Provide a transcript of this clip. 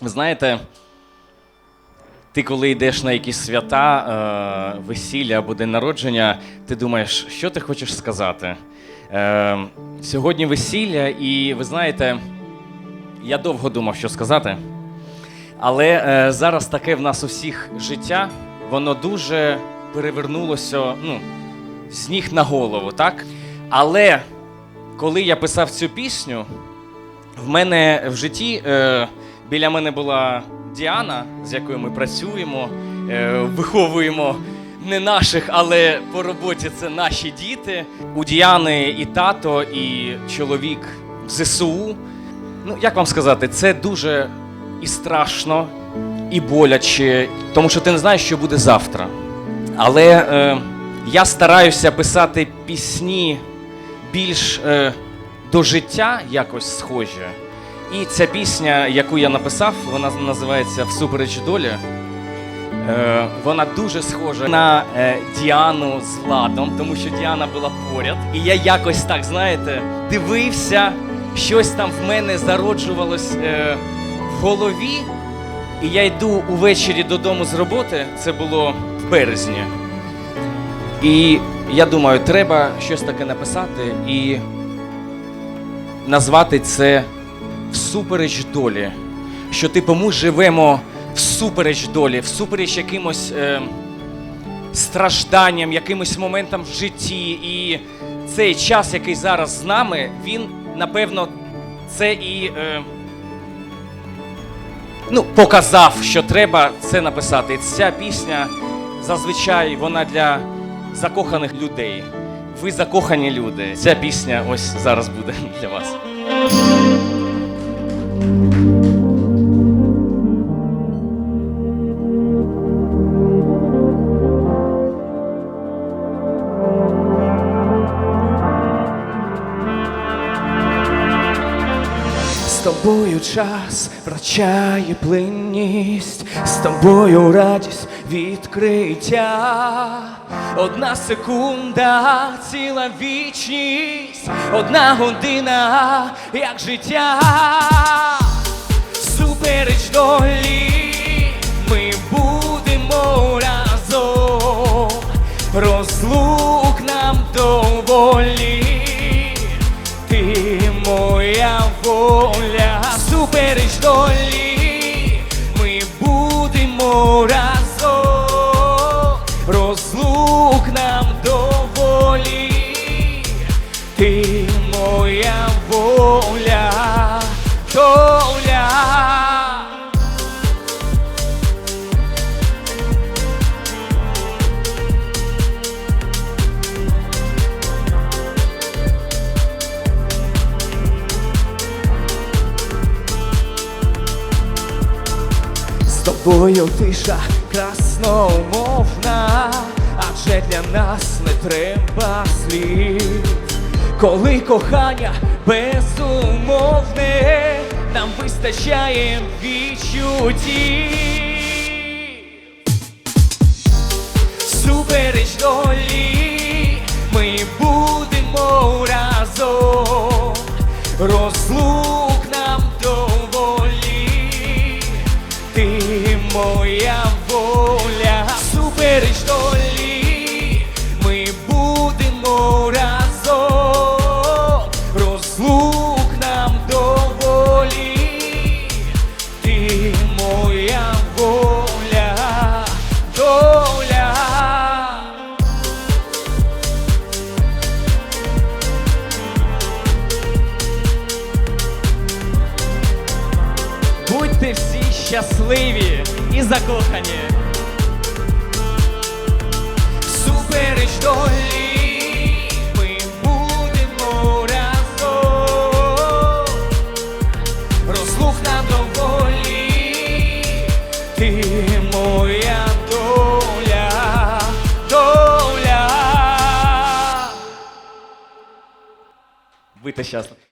Ви знаєте, ти коли йдеш на якісь свята, е, весілля або день народження, ти думаєш, що ти хочеш сказати? Е, сьогодні весілля, і ви знаєте, я довго думав, що сказати. Але е, зараз таке в нас у всіх життя, воно дуже перевернулося ну, з ніг на голову, так? Але коли я писав цю пісню, в мене в житті е, біля мене була Діана, з якою ми працюємо, е, виховуємо не наших, але по роботі це наші діти. У Діани і тато, і чоловік в ЗСУ. Ну, як вам сказати, це дуже і страшно, і боляче, тому що ти не знаєш, що буде завтра. Але е, я стараюся писати пісні більш е, до життя якось схожі. І ця пісня, яку я написав, вона називається Всупереч долі. Е, вона дуже схожа на е, Діану з Владом, тому що Діана була поряд. І я якось так, знаєте, дивився, щось там в мене зароджувалось е, в голові. І я йду увечері додому з роботи, це було в березні. І я думаю, треба щось таке написати і назвати це всупереч долі. Що, типу, ми живемо всупереч долі, всупереч якимось е, стражданням, якимось моментам в житті. І цей час, який зараз з нами, він, напевно, це і. Е, ну, показав, що треба це написати. І ця пісня зазвичай вона для закоханих людей. Ви закохані люди. Ця пісня ось зараз буде для вас. Тобою час втрачає плинність, з тобою радість відкриття. Одна секунда, ціла вічність, одна година, як життя. Супереч долі, ми будемо разом, розлук нам доволі ти моя воля, долі, ми будемо разом, тобою тиша красномовна, адже для нас не треба слів. Коли кохання безумовне, нам вистачає відчуттів. Щасливі і закохані. Супереч долі, ми будемо разом. Розлук нам доволі, ти моя доля, доля. Будьте щасливі.